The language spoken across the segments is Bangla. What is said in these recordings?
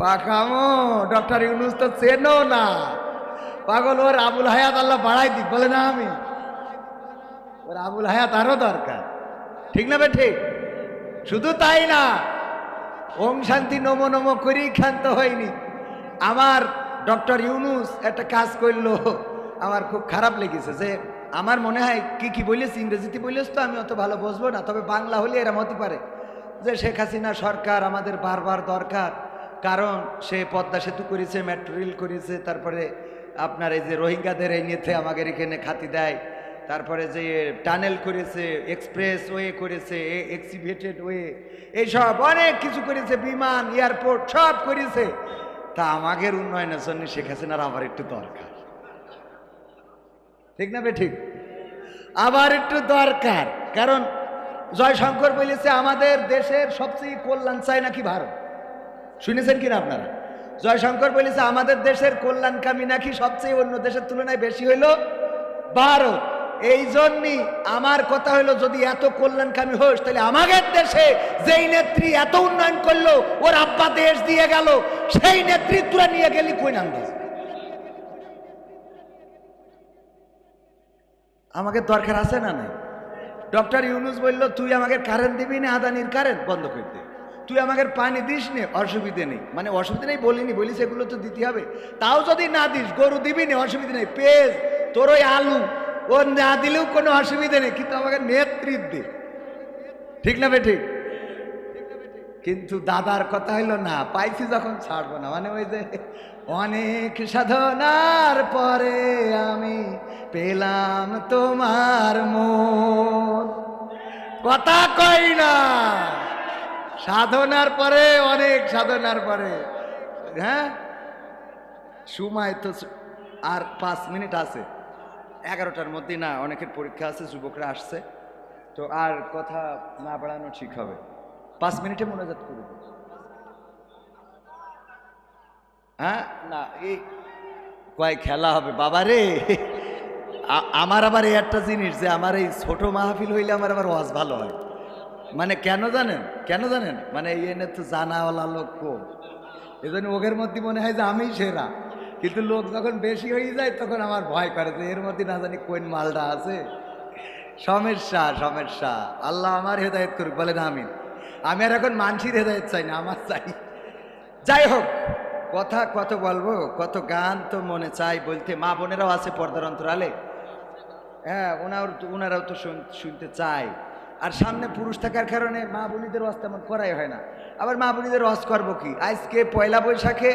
পাকামো ডক্টর ইউনুস তো চেনো না। পাগল, ওর আবুল হায়াত আল্লাহ বাড়াই দিক, বলে না আমি। ওর আবুল হায়াত আরও দরকার। ঠিক না বে ঠিক? শুধু তাই না, ওম শান্তি নমো নমো করেই ক্ষান্ত হয়নি। আমার ডক্টর ইউনুস একটা কাজ করল, আমার খুব খারাপ লেগেছে যে আমার মনে হয় কি কি বলিস ইংরেজিতে বলিস তো আমি অত ভালো বুঝব না, তবে বাংলা হলে এরম হতে পারে। যে শেখ হাসিনা সরকার আমাদের বারবার দরকার কারণ সে পদ্মা সেতু করেছে মেট্রো রেল করেছে, তারপরে আপনার এই যে রোহিঙ্গাদের এই নিয়েতে আমাদের এখানে খাতি দেয়, তারপরে যে টানেল করেছে এক্সপ্রেস ওয়ে করেছে এক্সিভেটেড ওয়ে এইসব অনেক কিছু করেছে, বিমান এয়ারপোর্ট সব করেছে। তা আমাদের উন্নয়নের জন্য শেখ হাসিনার আবার একটু দরকার। ঠিক না ঠিক? আবার একটু দরকার, কারণ জয়শঙ্কর বলেছে, আমাদের দেশের সবচেয়ে কল্যাণ চায় নাকি ভারত? শুনেছেন কিনা আপনারা? জয়শঙ্কর বলেছে, আমাদের দেশের কল্যাণকামী নাকি সবচেয়ে অন্য দেশের তুলনায় বেশি হইল? ভারত। এই জন্যই আমার কথা হলো যদি এত কল্যাণকামী হোস, তাহলে আমাদের দেশে যেই নেত্রী এত উন্নয়ন করল, ওর আব্বা দেশ দিয়ে গেল, সেই নেতৃত্বরা নিয়ে গেলি কই আন্দাজ আমাকে দরকার আছে না নাই? ডক্টর ইউনুস বলল, তুই আমাকে কারেন্ট দিবি না, আদানির কারেন্ট বন্ধ করে দে। তুই আমাকে পানি দিস নে, অসুবিধে নেই। মানে অসুবিধা নেই বলিনি, বলিস এগুলো তো দিতে হবে। তাও যদি না দিস, গরু দিবি না, অসুবিধা নেই। পেঁয়াজ তোর ওই আলু, ও না দিলেও কোনো অসুবিধে নেই, কিন্তু আমাকে নেতৃত্ব দে। ঠিক না বে ঠিক? কিন্তু দাদার কথা হইল না, পাইছি যখন ছাড়বো না। মানে ওই যে অনেক সাধনার পরে আমি পেলাম তোমার মন। কথা কই না। সাধনার পরে, অনেক সাধনার পরে। হ্যাঁ? সময় তো আর পাঁচ মিনিট আছে। এগারোটার মধ্যে না, অনেকের পরীক্ষা আছে, যুবকরা আসছে। তো আর কথা না বাড়ানো ঠিক হবে। পাঁচ মিনিটে মোনাজাত করব হ্যাঁ? না, এই কয় খেলা হবে, বাবা রে! আমার আবার এই একটা জিনিস যে, আমার এই ছোট মাহফিল হইলে আমার আবার ওয়াজ ভালো হয়। মানে কেন জানেন? কেন জানেন? মানে এনে তো জানাওয়ালা লোক কম এই জন্য ওদের মধ্যে মনে হয় যে আমিই সেরা। কিন্তু লোক যখন বেশি হয়ে যায়, তখন আমার ভয় করে যে এর মধ্যে না জানি কোন মালটা আছে। সমস্যা সমস্যা। আল্লাহ আমার হেদায়ত করুক, বলেন আমিন। আমি আর এখন মানসির হেদায়ত চাই না, আমার চাই। যাই হোক, কথা কত বলব, কত গান তো মনে চাই বলতে মা বোনেরাও আছে পর্দার অন্তরালে। হ্যাঁ ওনার ওনারাও তো শুন- শুনতে চায়। আর সামনে পুরুষ থাকার কারণে মা বোনীদের ওয়াজ তেমন করাই হয় না। আবার মা বোনীদের ওয়াজ করব কি? আজকে পয়লা বৈশাখে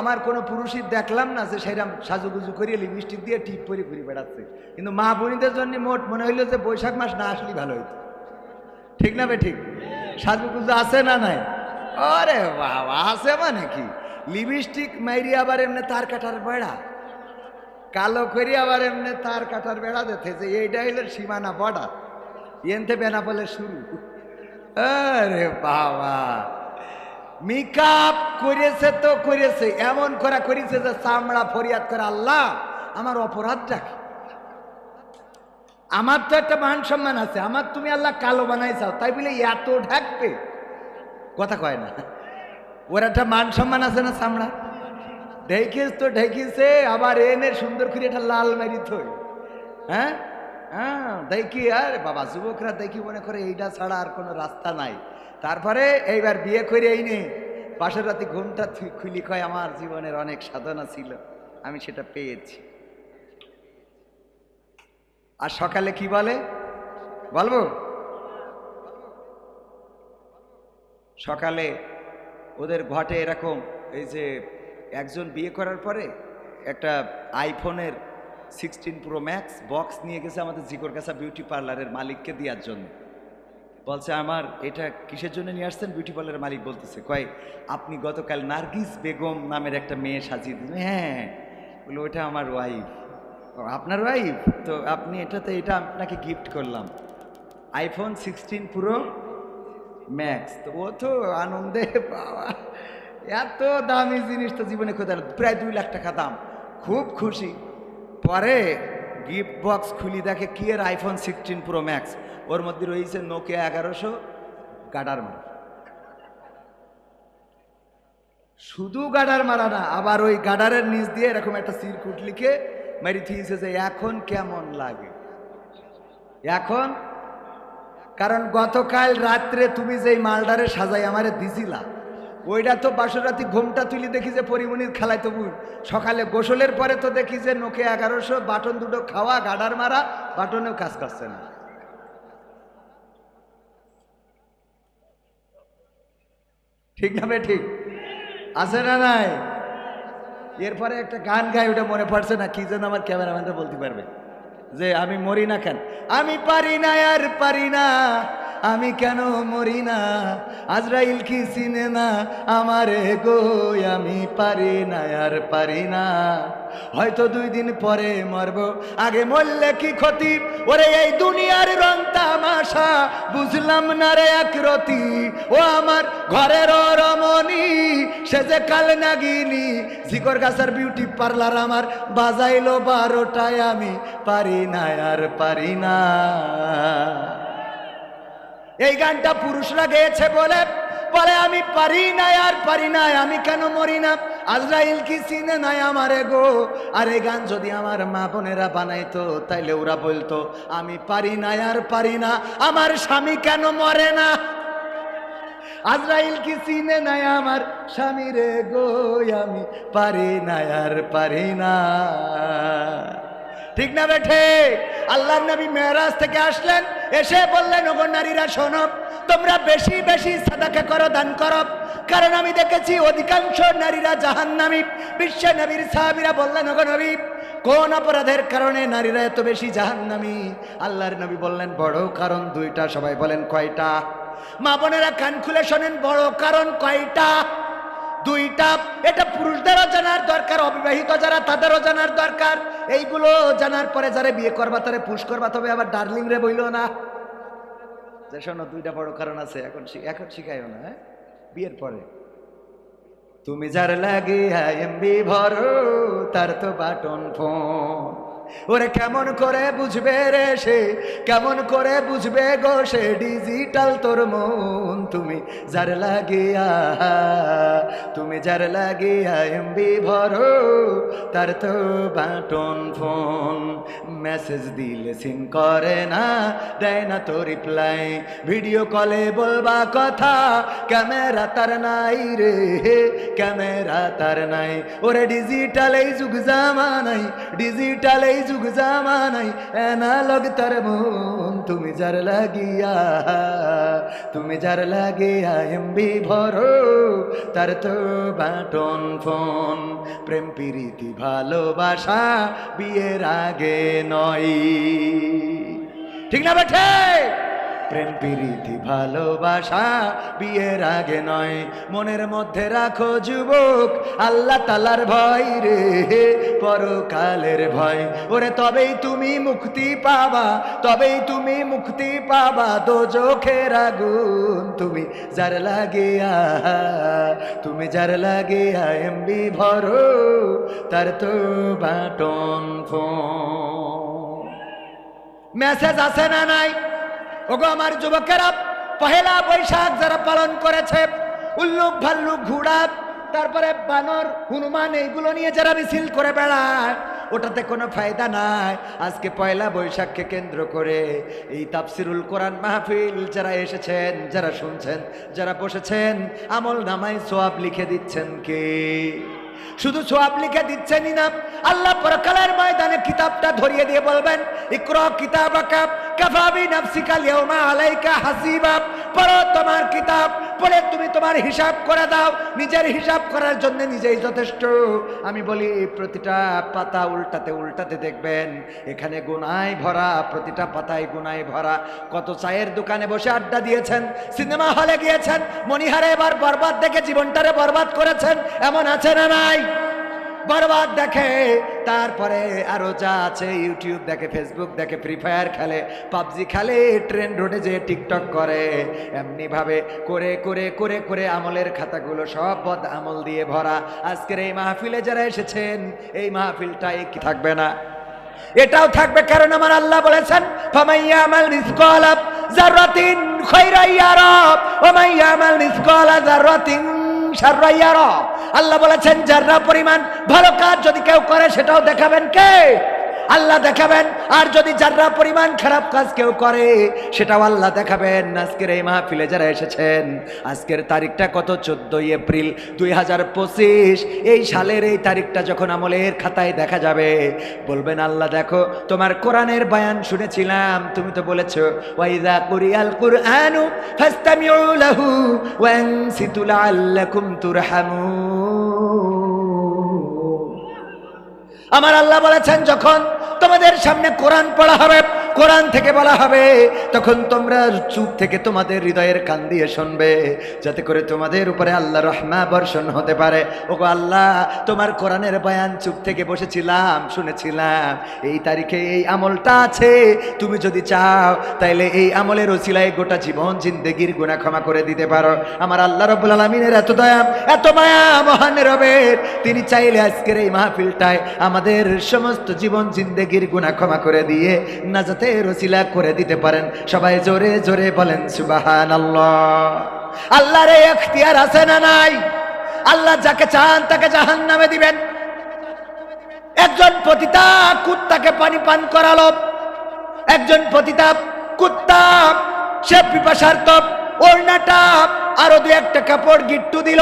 আমার কোনো পুরুষই দেখলাম না যে সেরাম সাজুগুজু করিয়ে লিপস্টিক দিয়ে টিপ পরে ঘুরে বেড়াচ্ছে। কিন্তু মা বোনীদের জন্য মোট মনে হইল যে বৈশাখ মাস না আসলেই ভালো হইতো। ঠিক না বে ঠিক? সাজুগুজু আছে না নাই? আরে বাবা, আছে মানে কি? লিপস্টিক মাইরি আবার এমনি তার কাটার বেড়া। কালো করি আবার এমনি তার কাটার বেড়া দিতে যে এইটা হইল সীমানা বর্ডার। এনতে বেনাপোলের শুরু। আরে বাবা। মেকআপ করেছে তো করেছে, এমন করা করেছে যে চামড়া ফরিয়াদ করে আল্লাহ, আমার অপরাধটা কি? আমার তো একটা মান সম্মান আছে, আমার তুমি আল্লাহ কালো বানাইছাও তাই বলে এত ঢাকবে। কথা কয় না। ওর একটা মান সম্মান আছে না চামড়া? ঢেকিস তো ঢেকিছে আবার এনে সুন্দর করে একটা লাল মারি থই। হ্যাঁ? হ্যাঁ দেখি, আর বাবা, যুবকরা দেখি মনে করে এইটা ছাড়া আর কোনো রাস্তা নাই। তারপরে এইবার বিয়ে করে এই নে, পাশের রাতে ঘুমটা খুলি কয়, আমার জীবনের অনেক সাধনা ছিল, আমি সেটা পেয়েছি। আর সকালে কি বলে? বলব? সকালে ওদের ঘটে এরকম, এই যে একজন বিয়ে করার পরে একটা আইফোনের সিক্সটিন প্রো ম্যাক্স বক্স নিয়ে গেছে আমাদের জিকর কাছা বিউটি পার্লারের মালিককে দেওয়ার জন্য। বলছে, আমার এটা কিসের জন্য নিয়ে আসছেন? বিউটি পার্লারের মালিক বলতেছে, কয়, আপনি গতকাল নার্গিস বেগম নামের একটা মেয়ে সাজিয়ে দিলেন। হ্যাঁ বলে ওটা আমার ওয়াইফ আপনার ওয়াইফ তো আপনি এটাতে, এটা আপনাকে গিফট করলাম। আইফোন সিক্সটিন প্রো ম্যাক্স তো ও তো আনন্দে, বাবা, এত দামি জিনিস তো জীবনে কোথায় প্রায় দুই লাখ টাকা দাম। খুব খুশি। পরে গিফট বক্স খুলি দেখে কি এর আইফোন সিক্সটিন প্রো ম্যাক্স ওর মধ্যে রয়েছে নোকিয়া এগারোশো গাডার মার। শুধু গাডার মারা না, আবার ওই গাডারের নিচ দিয়ে এরকম একটা সিরকুট লিখে মেরি যে এখন কেমন লাগে। এখন? কারণ গতকাল রাত্রে তুমি যেই মালডারে সাজাই আমারে দিছিলা ওইটা তো বাসর রাতি ঘুমটা তুলি দেখি যে পরিমণির খেলায় তো বুঝ সকালে গোসলের পরে তো দেখি যে নোকে এগারোশো, বাটন দুটো খাওয়া, গাডার মারা, বাটনেও কাজ করছে না। ঠিক না ঠিক? আছে না নাই? এরপরে একটা গান গাই, ওটা মনে পড়ছে না, কি যেন আমার ক্যামেরাম্যানটা বলতে পারবে। যে আমি মরি না কেন? আমি পারি না, আর পারি না। আমি কেন মরি না? আজরাইল কি চিনে না আমারে গো আমি পারি না, আর পারি না। হয়তো দুই দিন পরে মরব। আগে মরলে কি ক্ষতি? ওরে এই দুনিয়ার রং তামাশা, বুঝলাম না রে এক রতি। ও আমার ঘরের রমণী, সে যে কাল নাগিনি। জিকর গাছের বিউটি পার্লার আমার বাজাইলো বারোটায়, আমি পারি না, আর পারি না। এই গানটা পুরুষরা গেয়েছে বলে বলে, আমি পারি না আর পারি না আমি কেন মরি না? আজরাইল কি চিনে নাই আমারে গো? আর এই গান যদি আমার মা বোনেরা বানাইতো, তাইলে ওরা বলতো, আমি পারি না আর পারি না, আমার স্বামী কেন মরে না? আজরাইল কি নাই আমার স্বামী রে গো? আমি পারি না আর পারি না। ঠিক না বেঠে আল্লাহ নবী মেহরাজ থেকে আসলেন, এসে বললেন, ওগো নারীরা, শোনো, তোমরা বেশি বেশি সাদাকা করো, দান করো। কারণ আমি দেখেছি অধিকাংশ নারীরা জাহান্নামী। বিশ্ব নবীর সাহাবীরা বললেন, ওগো নবী, কোন অপরাধের কারণে নারীরা এত বেশি জাহান্নামী? আল্লাহর নবী বললেন, বড় কারণ দুইটা। সবাই বলেন, কয়টা? মা বোনেরা কান খুলে শোনেন, বড় কারণ কয়টা? দুইটা, এটা পুরুষদেরও জানার দরকার, অবিবাহিত যারা তাদেরও জানার দরকার। এইগুলো জানার পরে যারা বিয়ে করবা, তারে পুশ করবা, তবে আবার ডার্লিং রে বইল না। যে শোনো, দুইটা বড় কারণ আছে, এখন এখন শিখাইও না হ্যাঁ? বিয়ের পরে। তুমি যার লাগে এমবি ভরো, তার তো বাটন ফোন। ওরে কেমন করে বুঝবে রে সে? কেমন করে বুঝবে গো সে? ডিজিটাল তোর মন তুমি যার লাগিয়া, তুমি যার লাগিয়া এমবি ভরো, তার তো বাটন ফোন। মেসেজ দিলে সিন করে না, দেয় না তো রিপ্লাই। ভিডিও কলে বলবা কথা, ক্যামেরা তার নাই রে, ক্যামেরা তার নাই। ওরে ডিজিটাল এই যুগ জামানাই ডিজিটাল এই যুগ জামা জামানাই এনালগ তার মন, তুমি যার লাগিয়া, তুমি যার লাগিয়া এমবি ভরো, তার তো বাটন ফোন। প্রেম, প্রীতি, ভালোবাসা বিয়ের আগে নয়। ঠিক না বেঠে? প্রেম, প্রীতি, ভালোবাসা বিয়ের আগে নয়। মনের মধ্যে রাখো যুবক, আল্লাহ তালার ভয় রে, পরকালের ভয়। ওরে তবেই তুমি মুক্তি পাবা, তবেই তুমি মুক্তি পাবা দো চোখের আগুন। তুমি যার লাগিয়া, তুমি যার লাগিয়া এমবি ভরো, তার তো বাটন ফোন। মেসেজ আছে না নাই? ওগো আমার যুবকেরা, পহেলা বৈশাখ যারা পালন করেছে উল্লুক ভাল্লুক ঘোড়া, তারপরে বানর, হনুমান, এইগুলো নিয়ে যারা মিছিল করে বেড়ায়, ওটাতে কোনো ফায়দা নাই। আজকে পয়লা বৈশাখকে কেন্দ্র করে এই তাফসিরুল কোরআন মাহফিল যারা এসেছেন, যারা শুনছেন, যারা বসেছেন আমল নামাই সোয়াব লিখে দিচ্ছেন কে? শুধু সোয়াব লিখে দিচ্ছেনই না, আল্লাহ পরকালের ময়দানে কিতাবটা ধরিয়ে দিয়ে বলবেন, ইকর কিতাব কাফাবি নাফসিকাল ইয়াউমা আলাইকা পড়ো তোমার কিতাব, পড়ে তুমি তোমার হিসাব করে দাও, নিজের হিসাব করার জন্য নিজেই যথেষ্ট। আমি বলি, প্রতিটা পাতা উল্টাতে উল্টাতে দেখবেন, এখানে গুনায় ভরা, প্রতিটা পাতায় গুনায় ভরা। কত চায়ের দোকানে বসে আড্ডা দিয়েছেন, সিনেমা হলে গিয়েছেন মনিহারে এবার বরবাদ দেখে জীবনটারে বরবাদ করেছেন, এমন আছে না নাই বরবাদ দেখে। তারপরে আরও যা আছে ইউটিউব দেখে ফেসবুক দেখে ফ্রি ফায়ার খেলে, পাবজি খেলে ট্রেন রোডে যে টিকটক করে। এমনি ভাবে করে করে করে করে আমলের খাতাগুলো সব বদ আমল দিয়ে ভরা। আজকের এই মাহফিলে যারা এসেছেন, এই মাহফিলটাই কি থাকবে না? এটাও থাকবে কারণ আমার আল্লাহ বলেছেন ফামাইয়া আমাল মিসকালা যাররাতিন খায়রা আল্লাহ বলেছেন যার পরিমাণ ভালো কাজ যদি কেউ করে সেটাও দেখাবেন কে? আল্লাহ দেখাবেন। আর যদি যারা পরিমাণ খারাপ কাজ কেউ করে, সেটাও আল্লাহ দেখাবেন। আজকের এই মাহফিলে যারা এসেছেন, আজকের তারিখটা কত? চোদ্দই এপ্রিল দুই হাজার পঁচিশ। এই সালের এই তারিখটা যখন আমলের খাতায় দেখা যাবে, বলবেন, আল্লাহ, দেখো, তোমার কোরআনের বায়ান শুনেছিলাম। তুমি তো বলেছ ওয়াইদা কুরিয়াল কুরআনু ফাস্তামিউ লাহু ওয়ানসিতু লাআল্লাকুম তুরহামুন। আমার আল্লাহ বলেছেন যখন তোমাদের সামনে কোরআন পড়া হবে কোরআন থেকে বলা হবে, তখন তোমরা চুপ থেকে তোমাদের হৃদয়ের কান দিয়ে শুনবে, যাতে করে তোমাদের উপরে আল্লাহ রহমা বর্ষণ হতে পারে। ওগো আল্লাহ, তোমার কোরআনের বয়ান চুপ থেকে বসেছিলাম, শুনেছিলাম। এই তারিখে এই আমলটা আছে, তুমি যদি চাও, তাইলে এই আমলের ওসিলায় গোটা জীবন জিন্দেগির গুণা ক্ষমা করে দিতে পারো। আমার আল্লাহ রব্বুল আলমিনের এত দয়া, এত মায়া, মহান রবের, তিনি চাইলে আজকের এই মাহফিলটায় আমাদের সমস্ত জীবন জিন্দেগির গুণা ক্ষমা করে দিয়ে নাজাতে রসিলা করে দিতে পারেন। সবাই জোরে জোরে বলেন সুবাহান আল্লাহ আল্লাহর এখতিয়ার আছে না নাই? আল্লাহ যাকে চান তাকে জাহান নামে দিবেন। একজন পতিতা কুত্তাকে পানি পান করালো। একজন পতিতা কুত্তা, সে পিপাসার্থ ওড়নাটা, আরও দু একটা কাপড় গিট্টু দিল।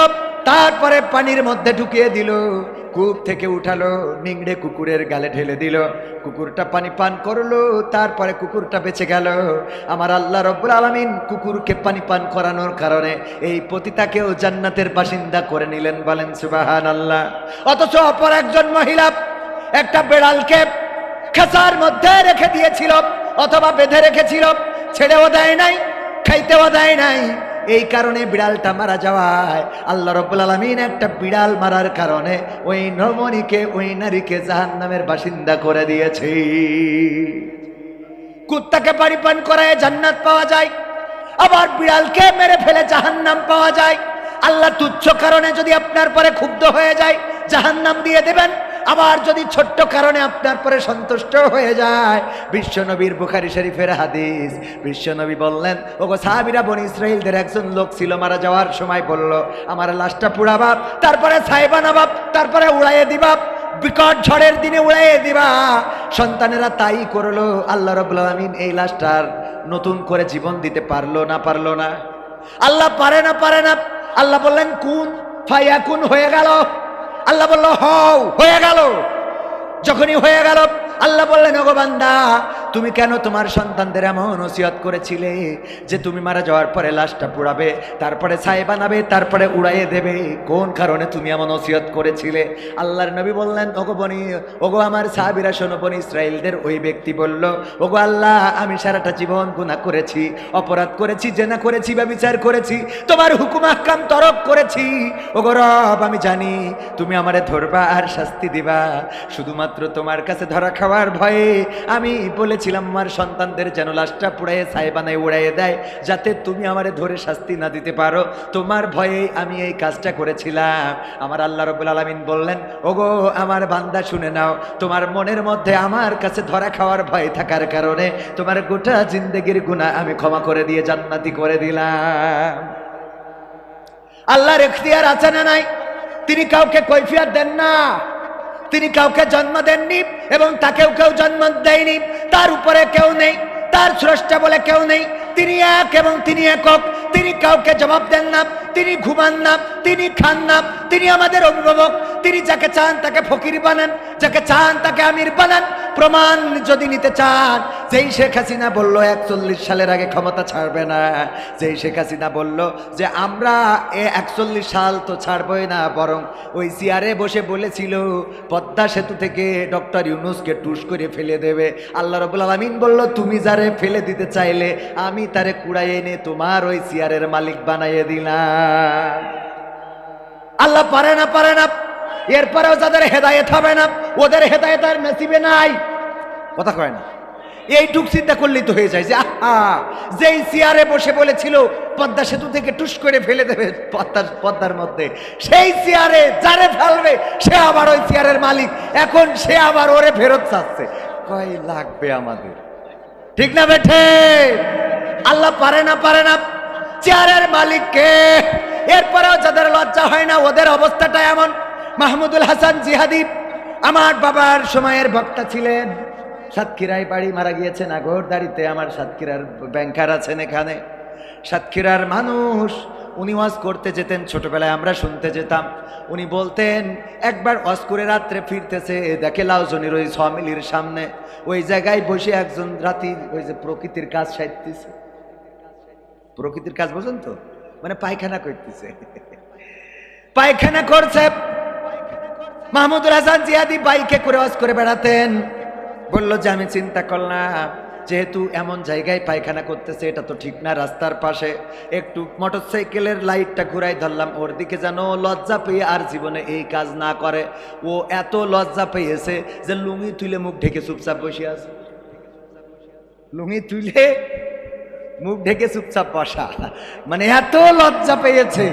তারপরে পানির মধ্যে ঢুকিয়ে দিল। কূপ থেকে উঠালো, নিংড়ে কুকুরের গালে ঢেলে দিল। কুকুরটা পানি পান করল, তারপরে কুকুরটা বেঁচে গেল। আমার আল্লাহ রব্বুল আলমিন কুকুরকে পানি পান করানোর কারণে এই পতিতাকেও জান্নাতের বাসিন্দা করে নিলেন বলেন সুবাহান আল্লাহ অথচ অপর একজন মহিলা একটা বেড়ালকে খেসার মধ্যে রেখে দিয়েছিল, অথবা বেঁধে রেখেছিল, ছেড়েও দেয় নাই, খাইতেও দেয় নাই। এই কারণে বিড়ালটা মারা যাওয়ায় আল্লাহ রব্বুল আলমিন একটা বিড়াল মারার কারণে ওই নমনীকে ওই নারীকে জাহান নামের বাসিন্দা করে দিয়েছে। কুত্তাকে পানি পান করায় জান্নাত পাওয়া যায়, আবার বিড়ালকে মেরে ফেলে জাহান্নাম পাওয়া যায়। আল্লাহ তুচ্ছ কারণে যদি আপনার পরে ক্ষুব্ধ হয়ে যায়, জাহান্নাম দিয়ে দেবেন। আবার যদি ছোট্ট কারণে আপনার পরে সন্তুষ্ট হয়ে যায়, বিশ্বনবীর বুখারি শরীফের হাদিস। বিশ্বনবী বললেন, ওগো সাহাবিরা বনি ইসরায়েলদের একজন লোক ছিল, মারা যাওয়ার সময় বলল, আমার লাশটা পুড়াবাব তারপরে ছাই বানাবাব তারপরে উড়াইয়ে দিবাব বিকট ঝড়ের দিনে উড়াইয়ে দিবা। সন্তানেরা তাই করল, আল্লাহ রবুল আলমিন এই লাশটার নতুন করে জীবন দিতে পারল না পারল না। আল্লাহ পারে না পারে না। আল্লাহ বললেন, কুন, ফাইয়া কোন হয়ে গেল। আল্লাহ বলল হও হয়ে গেল। যখনই হয়ে গেল আল্লাহ বললেন ওগো বান্দা তুমি কেন তোমার সন্তানদের এমন ওসিয়ত করেছিলে যে তুমি মারা যাওয়ার পরে লাশটা পুড়াবে, তারপরে ছাই বানাবে, তারপরে উড়াইয়ে দেবে? কোন কারণে তুমি এমন ওসিয়ত করেছিলে? আল্লাহর নবী বললেন, ওগো বনি, ওগো আমার সাহাবিরা, শোনো বনি ইসরায়েলদের ওই ব্যক্তি বলল, ওগো আল্লাহ, আমি সারাটা জীবন গুনাহ করেছি, অপরাধ করেছি, জেনা করেছি বা বিচার করেছি, তোমার হুকুম আহকাম তরক করেছি। ওগো রব, আমি জানি তুমি আমারে ধরবা আর শাস্তি দিবা। শুধুমাত্র তোমার কাছে ধরা খাওয়ার ভয়ে আমি বলেছিলাম, আমার সন্তানদের যেন লাশটা পুড়াইয়ে ছাই বানায় উড়াইয়ে দেয়, যাতে তুমি আমারে ধরে শাস্তি না দিতে পারো। তোমার ভয়ে আমি এই কাজটা করেছিলাম। আমার আল্লাহ রবুল আলমিন বললেন, ওগো, আমার বান্দা শুনে নাও, তোমার মনের মধ্যে আমার কাছে ধরা খাওয়ার ভয় থাকার কারণে তোমার গোটা জিন্দগির গুণা আমি ক্ষমা করে দিয়ে জান্নাতি করে দিলাম। আল্লাহর এখতিয়ার আছে না নাই? তিনি কাউকে কৈফিয়ত দেন না। তিনি কাউকে জন্ম দেননি এবং তাকেও কেউ জন্ম দেয়নি। তার উপরে কেউ নেই, তার স্রষ্টা বলে কেউ নেই। তিনি এক এবং তিনি একক। তিনি কাউকে জবাব দেন না, তিনি ঘুমান না, তিনি খান না, তিনি আমাদের অভিভাবক। তিনি যাকে চান তাকে ফকির বানান, যাকে চান তাকে আমির বানান। প্রমাণ যদি নিতে চান, যেই শেখ হাসিনা বলল একচল্লিশ সালের আগে ক্ষমতা ছাড়বে না, যেই শেখ হাসিনা বলল যে আমরা এ একচল্লিশ সাল তো ছাড়বই না, বরং ওই চেয়ারে বসে বলেছিল, পদ্মা সেতু থেকে ডক্টর ইউনুসকে টুস করে ফেলে দেবে। আল্লাহ রবুল আলমিন বলল, তুমি যারে ফেলে দিতে চাইলে, আমি তারে কুড়াই এনে তোমার ওই চেয়ারের মালিক বানাইয়ে দিলাম। আল্লাহ পারে না পারে না। এরপরেও যাদের হেদায়েত হবে না, ওদের হেদায়েত আর নসিবে নাই। কথা কয় না। এইটুক চিন্তা করলেই তো হয়ে যায় যে, আহা, যেই চেয়ারে বসে বলেছিল, পদ্মা সেতু থেকে টুস করে ফেলে দেবে পদ্মার পদ্মার মধ্যে। সেই চেয়ারে যারে ফেলবে, সে আবার ওই চেয়ারের মালিক। এখন সে আবার ওরে ফেরত চাচ্ছে। কয় লাগবে আমাদের? ঠিক না বেঠে? আল্লাহ পারে না পারে না। চেয়ারের মালিককে, এরপরেও যাদের লজ্জা হয় না, ওদের অবস্থাটা এমন। মাহমুদুল হাসান জিহাদি, আমার বাবার সময়ের বক্তা ছিলেন। সাতক্ষীরায় বাড়ি মারা গিয়েছেন আগরদাড়িতে আমার সাতক্ষীরার ব্যাংকার আছেন এখানে। সাতক্ষীরার মানুষ, উনি ওয়াজ করতে যেতেন, ছোটবেলায় আমরা শুনতে যেতাম। উনি বলতেন, একবার ওয়াজ করে রাত্রে ফিরতেছে, দেখে লাউজনির ওই সমিলির সামনে। ওই জায়গায় বসে একজন রাতি, ওই যে প্রকৃতির কাজ সাইতেছে প্রকৃতির কাজ বোঝেন তো? মানে পায়খানা করতেছে। পায়খানা করছে মাহমুদুল হাসান জিয়াদি বাইকে করে ওয়াজ করে বেড়াতেন। বলল, যে আমি চিন্তা করলাম, যেহেতু এমন জায়গায় পায়খানা করতেছে, এটা তো ঠিক না রাস্তার পাশে। একটু মোটরসাইকেলের লাইটটা ঘুরাই ধরলাম, ওর দিকে যেন লজ্জা পেয়ে আর জীবনে এই কাজ না করে। ও এত লজ্জা পেয়েছে যে লুঙ্গি তুলে মুখ ঢেকে চুপচাপ বসে আছে। লুঙ্গি তুলে মুখ ঢেকে চুপচাপ বসা। মানে এত লজ্জা পেয়েছে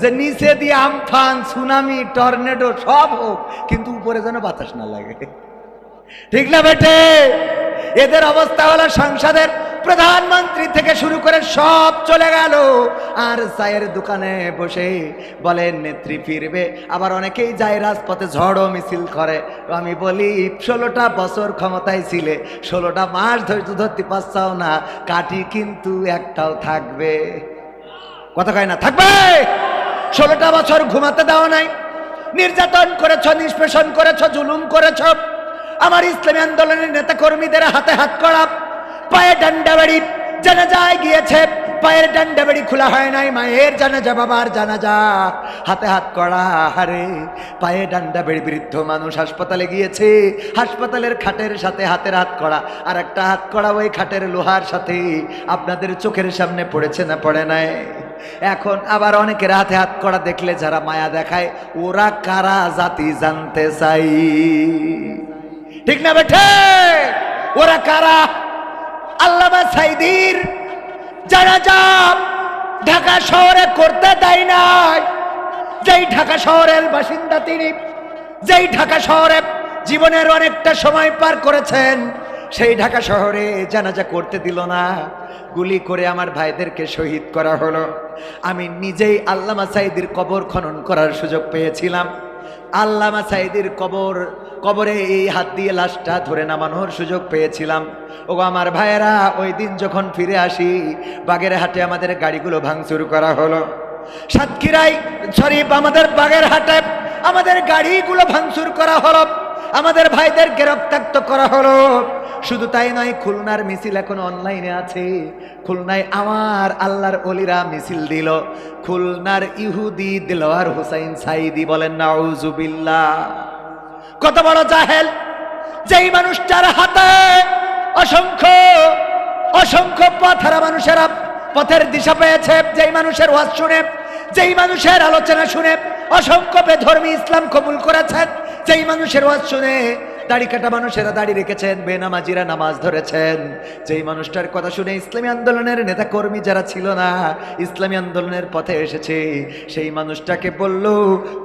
যে নিচে দিয়ে আমফান সুনামি, টর্নেডো সব হোক, কিন্তু উপরে যেন বাতাস না লাগে। ঠিক না বেটে? এদের অবস্থা হলো সংসদের প্রধানমন্ত্রী থেকে শুরু করে সব চলে গেল। আর চায়ের দোকানে বসে বলেন, নেত্রী ফিরবে। আবার অনেকেই যায় রাজপথে ঝড়ও মিছিল করে। আমি বলি, ষোলোটা বছর ক্ষমতায় ছিলে, ষোলোটা মাস ধৈর্য ধরতে পারছাও না কাটি কিন্তু একটাও থাকবে। কথা কয় না, থাকবে? ষোলোটা বছর ঘুমাতে দাও নাই। নির্যাতন করেছ, নিষ্পেষণ করেছ, জুলুম করেছ। আমার ইসলামী আন্দোলনের নেতা কর্মীদের হাতে হাত করা পায়ে বাড়ি জানাজায় গিয়েছে। পায়ের ডান্ডা বাড়ি খোলা হয় নাই, মায়ের জানাজা, বাবার জানাজা। হাতে হাত করা, হারে। পায়ে ডান্ডা বেড়ি বৃদ্ধ মানুষ হাসপাতালে গিয়েছে। হাসপাতালের খাটের সাথে হাতের হাত করা আর একটা হাত করা ওই খাটের লোহার সাথে। আপনাদের চোখের সামনে পড়েছে না পড়ে নাই? এখন আবার অনেকের হাতে হাত করা দেখলে যারা মায়া দেখায়, ওরা কারা জাতি জানতে চাই? ঠিক না বেঠে? ওরা কারা আল্লামা সাইদির যা ঢাকা শহরে করতে দেয় নাই। যেই ঢাকা শহরের বাসিন্দা তিনি, যেই ঢাকা শহরে জীবনের অনেকটা সময় পার করেছেন, সেই ঢাকা শহরে জানাজা করতে দিল না। গুলি করে আমার ভাইদেরকে শহীদ করা হলো। আমি নিজেই আল্লামা সাইদির কবর খনন করার সুযোগ পেয়েছিলাম। আল্লামা সাইদির কবর কবরে এই হাত দিয়ে লাশটা ধরে নামানোর সুযোগ পেয়েছিলাম। ও আমার ভাইয়েরা, ওই দিন যখন ফিরে আসি, বাগের হাটে আমাদের গাড়িগুলো ভাঙচুর করা হলো। সাতক্ষীরাই শরীফ আমাদের বাগের হাটে আমাদের গাড়িগুলো ভাঙচুর করা হলো। আমাদের ভাইদেরকে রক্তাক্ত করা হলো। শুধু তাই নয়, খুলনার মিছিল এখন অনলাইনে আছে। খুলনায় আমার আল্লাহর অলিরা মিছিল দিল। খুলনার ইহুদি দিলওয়ার হুসাইন সাইদি বলেন, নাউজুবিল্লাহ। কত বড় জাহেল? যেই মানুষটার হাতে অসংখ্য অসংখ্য পথহারা মানুষেরা পথের দিশা পেয়েছে, যেই মানুষের ওয়াজ শুনে, যেই মানুষের আলোচনা শুনে অসংখ্য বেধর্মী ইসলাম কবুল করেছেন, যেই মানুষের ওয়াজ শুনে দাড়ি কাটা মানুষেরা দাড়ি রেখেছেন, বেনামাজিরা নামাজ ধরেছেন। যেই মানুষটার কথা শুনে ইসলামী আন্দোলনের নেতা কর্মী যারা ছিল না, ইসলামী আন্দোলনের পথে এসেছে। সেই মানুষটাকে বলল,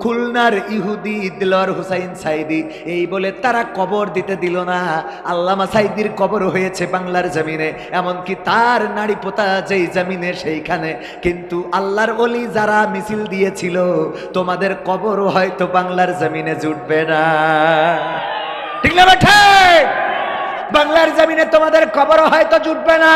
খুলনার ইহুদি দিলর হুসাইন সাইদি, এই বলে তারা কবর দিতে দিল না। আল্লামা সাইদির কবর হয়েছে বাংলার জমিনে, এমনকি তার নারী পোতা যেই জমিনে সেইখানে। কিন্তু আল্লাহর অলি যারা মিছিল দিয়েছিল, তোমাদের কবরও হয়তো বাংলার জমিনে জুটবে না। ঠিক না বাংলার জমিনে তোমাদের খবর হয়তো জুটবে না।